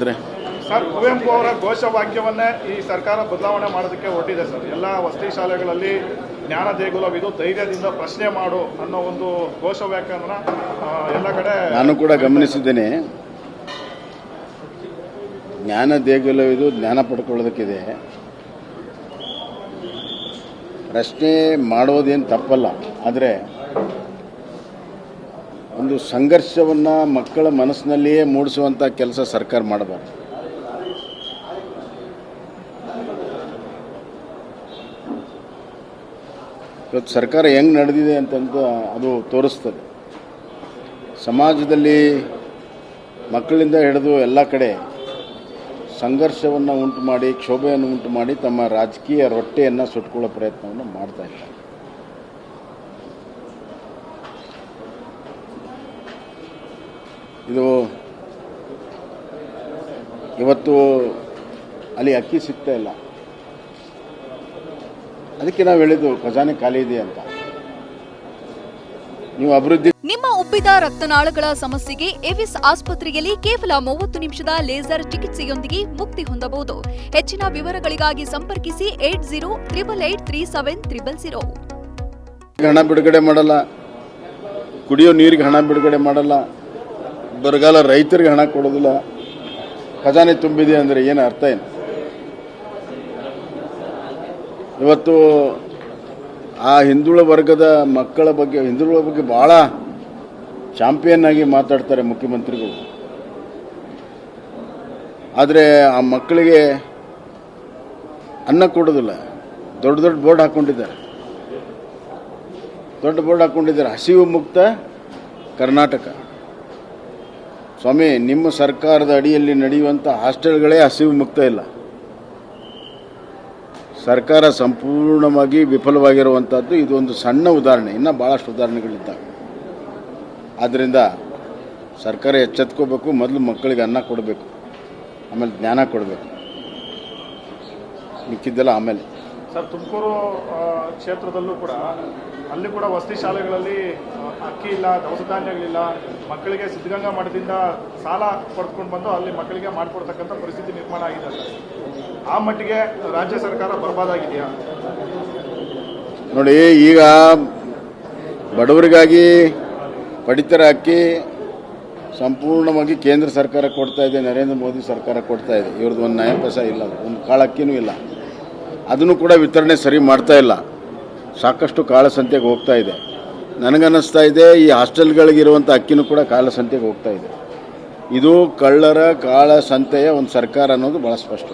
ಮುಖ್ಯಮಂತ್ರಿ ಸರ್ ಕುವೆಂಪು ಅವರ ಘೋಷವಾಕ್ಯವನ್ನೇ ಈ ಸರ್ಕಾರ ಬದಲಾವಣೆ ಮಾಡೋದಕ್ಕೆ ಹೊರಟಿದೆ ಸರ್. ಎಲ್ಲ ವಸತಿ ಶಾಲೆಗಳಲ್ಲಿ ಜ್ಞಾನ ದೇಗುಲವಿದು ಧೈರ್ಯದಿಂದ ಪ್ರಶ್ನೆ ಮಾಡು ಅನ್ನೋ ಒಂದು ಘೋಷವಾಕ್ಯನ ಎಲ್ಲ ಕಡೆ ನಾನು ಕೂಡ ಗಮನಿಸಿದ್ದೇನೆ. ಜ್ಞಾನ ದೇಗುಲವಿದು ಜ್ಞಾನ ಪಡ್ಕೊಳ್ಳೋದಕ್ಕಿದೆ. ಪ್ರಶ್ನೆ ಮಾಡೋದೇನು ತಪ್ಪಲ್ಲ. ಆದರೆ ಒಂದು ಸಂಘರ್ಷವನ್ನು ಮಕ್ಕಳ ಮನಸ್ಸಿನಲ್ಲಿಯೇ ಮೂಡಿಸುವಂಥ ಕೆಲಸ ಸರ್ಕಾರ ಮಾಡಬಾರ್ದು. ಇವತ್ತು ಸರ್ಕಾರ ಹೆಂಗೆ ನಡೆದಿದೆ ಅಂತಂತ ಅದು ತೋರಿಸ್ತದೆ. ಸಮಾಜದಲ್ಲಿ ಮಕ್ಕಳಿಂದ ಹಿಡಿದು ಎಲ್ಲ ಕಡೆ ಸಂಘರ್ಷವನ್ನು ಉಂಟು ಮಾಡಿ, ಕ್ಷೋಭೆಯನ್ನು ಉಂಟು ಮಾಡಿ ತಮ್ಮ ರಾಜಕೀಯ ರೊಟ್ಟೆಯನ್ನು ಸುಟ್ಕೊಳ್ಳೋ ಪ್ರಯತ್ನವನ್ನು ಮಾಡ್ತಾ ಇದ್ದಾರೆ. ಇದು ಇವತ್ತು ಅಲ್ಲಿ ಅಕ್ಕಿ ಸಿಗ್ತಾ ಇಲ್ಲ. ಅದಕ್ಕೆ ನಾವು ಹೇಳಿದ್ದು ಖಜಾನೆ ಖಾಲಿ ಇದೆ ಅಂತ. ನೀವು ಅಭಿವೃದ್ಧಿ ನಿಮ್ಮ ಉಬ್ಬಿದ ರಕ್ತನಾಳಗಳ ಸಮಸ್ಯೆಗೆ ಎವಿಸ್ ಆಸ್ಪತ್ರೆಯಲ್ಲಿ ಕೇವಲ ಮೂವತ್ತು ನಿಮಿಷದ ಲೇಸರ್ ಚಿಕಿತ್ಸೆಯೊಂದಿಗೆ ಮುಕ್ತಿ ಹೊಂದಬಹುದು. ಹೆಚ್ಚಿನ ವಿವರಗಳಿಗಾಗಿ ಸಂಪರ್ಕಿಸಿ eight zero triple eight three seven triple zero. ಹಣ ಬಿಡುಗಡೆ ಮಾಡಲ್ಲ. ಕುಡಿಯೋ ನೀರಿಗೆ ಹಣ ಬಿಡುಗಡೆ ಮಾಡಲ್ಲ. ಬರಗಾಲ ರೈತರಿಗೆ ಹಣ ಕೊಡೋದಿಲ್ಲ. ಖಜಾನೆ ತುಂಬಿದೆ ಅಂದರೆ ಏನು ಅರ್ಥ ಏನು? ಇವತ್ತು ಆ ಹಿಂದುಳ ವರ್ಗದ ಮಕ್ಕಳ ಬಗ್ಗೆ ಹಿಂದುಳ ಬಗ್ಗೆ ಭಾಳ ಚಾಂಪಿಯನ್ ಆಗಿ ಮಾತಾಡ್ತಾರೆ ಮುಖ್ಯಮಂತ್ರಿಗಳು. ಆದರೆ ಆ ಮಕ್ಕಳಿಗೆ ಅನ್ನ ಕೊಡೋದಿಲ್ಲ. ದೊಡ್ಡ ದೊಡ್ಡ ಬೋರ್ಡ್ ಹಾಕ್ಕೊಂಡಿದ್ದಾರೆ ದೊಡ್ಡ ಬೋರ್ಡ್ ಹಾಕ್ಕೊಂಡಿದ್ದಾರೆ ಹಸಿವು ಮುಕ್ತ ಕರ್ನಾಟಕ. ಸ್ವಾಮಿ, ನಿಮ್ಮ ಸರ್ಕಾರದ ಅಡಿಯಲ್ಲಿ ನಡೆಯುವಂಥ ಹಾಸ್ಟೆಲ್ಗಳೇ ಹಸಿವು ಮುಕ್ತ ಇಲ್ಲ. ಸರ್ಕಾರ ಸಂಪೂರ್ಣವಾಗಿ ವಿಫಲವಾಗಿರುವಂಥದ್ದು ಇದೊಂದು ಸಣ್ಣ ಉದಾಹರಣೆ. ಇನ್ನೂ ಭಾಳಷ್ಟು ಉದಾಹರಣೆಗಳಿದ್ದಾವೆ. ಆದ್ದರಿಂದ ಸರ್ಕಾರ ಎಚ್ಚೆತ್ಕೋಬೇಕು, ಮೊದಲು ಮಕ್ಕಳಿಗೆ ಅನ್ನ ಕೊಡಬೇಕು. ಆಮೇಲೆ ಜ್ಞಾನ ಕೊಡಬೇಕು. ಮಿಕ್ಕಿದ್ದೆಲ್ಲ ಆಮೇಲೆ. ಸರ್, ತುಮಕೂರು ಕ್ಷೇತ್ರದಲ್ಲೂ ಕೂಡ, ಅಲ್ಲಿ ಕೂಡ ವಸತಿ ಶಾಲೆಗಳಲ್ಲಿ ಅಕ್ಕಿ ಇಲ್ಲ, ದವಸ ಧಾನ್ಯಗಳಿಲ್ಲ, ಮಕ್ಕಳಿಗೆ ಸಿದ್ಧಗಂಗಾ ಮಠದಿಂದ ಸಾಲ ಪಡೆದುಕೊಂಡು ಬಂದು ಅಲ್ಲಿ ಮಕ್ಕಳಿಗೆ ಮಾಡಿಕೊಡ್ತಕ್ಕಂಥ ಪರಿಸ್ಥಿತಿ ನಿರ್ಮಾಣ ಆಗಿದೆ ಆ ಮಟ್ಟಿಗೆ ರಾಜ್ಯ ಸರ್ಕಾರ ಬರಬಾದಾಗಿದೆಯಾ? ನೋಡಿ, ಈಗ ಬಡವರಿಗಾಗಿ ಪಡಿತರ ಅಕ್ಕಿ ಸಂಪೂರ್ಣವಾಗಿ ಕೇಂದ್ರ ಸರ್ಕಾರ ಕೊಡ್ತಾ ಇದೆ, ನರೇಂದ್ರ ಮೋದಿ ಸರ್ಕಾರ ಕೊಡ್ತಾ ಇದೆ. ಇವ್ರದ್ದು ಒಂದು ನಯ ಪೈಸ ಇಲ್ಲ, ಒಂದು ಕಾಳಕ್ಕಿನೂ ಇಲ್ಲ. ಅದನ್ನು ಕೂಡ ವಿತರಣೆ ಸರಿ ಮಾಡ್ತಾ ಇಲ್ಲ. ಸಾಕಷ್ಟು ಕಾಳಸಂತೆಗೆ ಹೋಗ್ತಾ ಇದೆ. ನನಗನ್ನಿಸ್ತಾ ಇದೆ, ಈ ಹಾಸ್ಟೆಲ್ಗಳಿಗಿರುವಂಥ ಅಕ್ಕಿನೂ ಕೂಡ ಕಾಳಸಂತೆಗೆ ಹೋಗ್ತಾ ಇದೆ. ಇದು ಕಳ್ಳರ ಕಾಳಸಂತೆಯ ಒಂದು ಸರ್ಕಾರ ಅನ್ನೋದು ಭಾಳ ಸ್ಪಷ್ಟ